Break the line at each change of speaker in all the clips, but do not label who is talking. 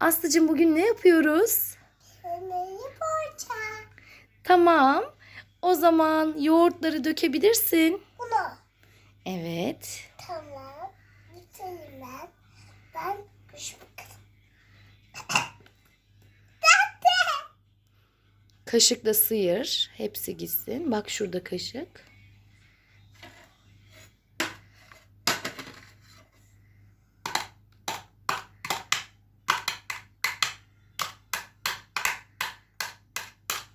Aslıcığım bugün ne yapıyoruz?
Yemeği poğaça.
Tamam. O zaman yoğurtları dökebilirsin.
Bunu.
Evet.
Tamam. Bitireyim ben. Ben kuş.
Kaşıkla sıyır. Hepsi gitsin. Bak şurada kaşık.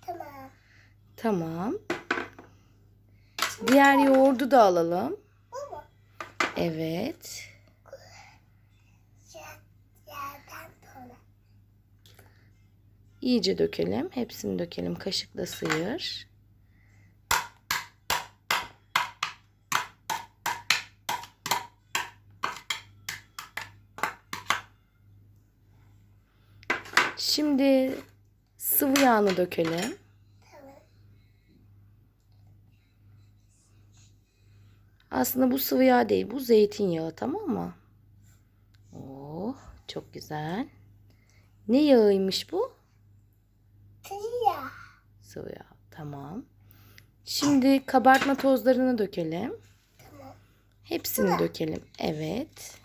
Tamam.
Tamam. Diğer yoğurdu da alalım. Evet. İyice dökelim. Hepsini dökelim. Kaşıkla sıyır. Şimdi sıvı yağını dökelim.
Tamam.
Aslında bu sıvı yağ değil. Bu zeytinyağı tamam mı? Oh çok güzel. Ne yağıymış bu?
Tırya.
Sıvı yağ. Tamam. Şimdi kabartma tozlarını dökelim.
Tamam.
Hepsini dökelim. Evet.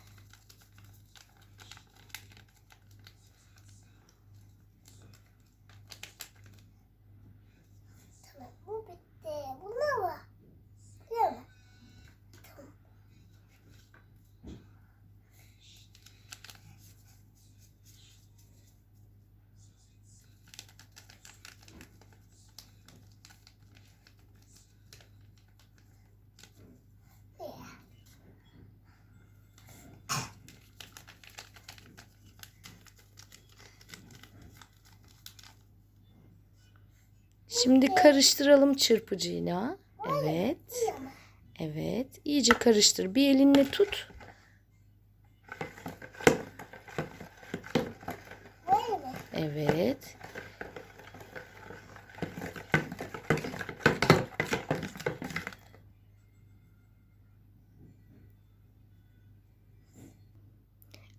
Tamam. Bu bitti. Bu ne var? Değil mi? Tamam. Yeah.
Şimdi karıştıralım çırpıcıyla. Evet. Evet. İyice karıştır. Bir elinle tut. Evet.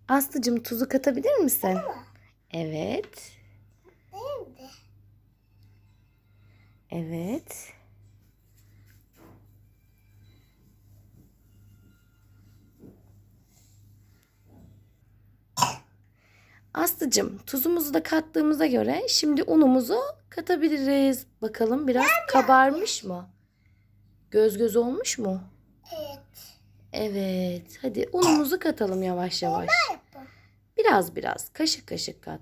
Aslıcığım tuzu katabilir misin? Evet.
değil mi?
Evet. Aslıcığım tuzumuzu da kattığımıza göre şimdi unumuzu katabiliriz. Bakalım biraz kabarmış mı? Göz göz olmuş mu?
Evet.
Evet. Hadi unumuzu katalım yavaş yavaş. Biraz biraz. Kaşık kaşık kat.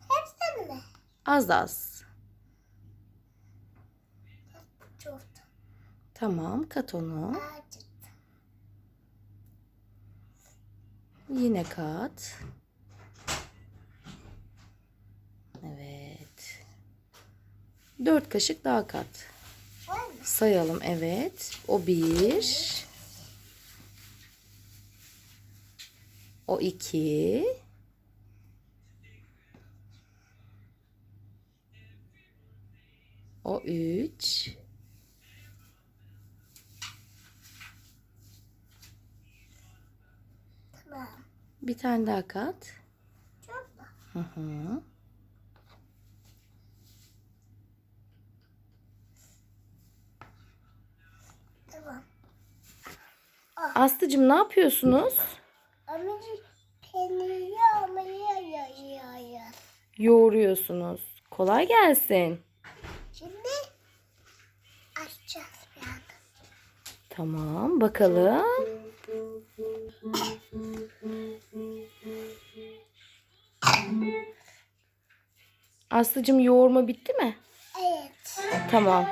Hepsini mi?
Az az.
Çok.
Tamam kat onu. Yine kat. Evet. Dört kaşık daha kat. Sayalım evet. O bir. O iki. O üç. Bir tane daha kat.
Çok mu?
Hı hı.
Tamam.
Aslıcığım ne yapıyorsunuz?
Ama peyniri yayıyoruz.
Yoğuruyorsunuz. Kolay gelsin.
Şimdi açacağız bir anda.
Tamam bakalım. Aslıcığım yoğurma bitti mi?
Evet.
Tamam.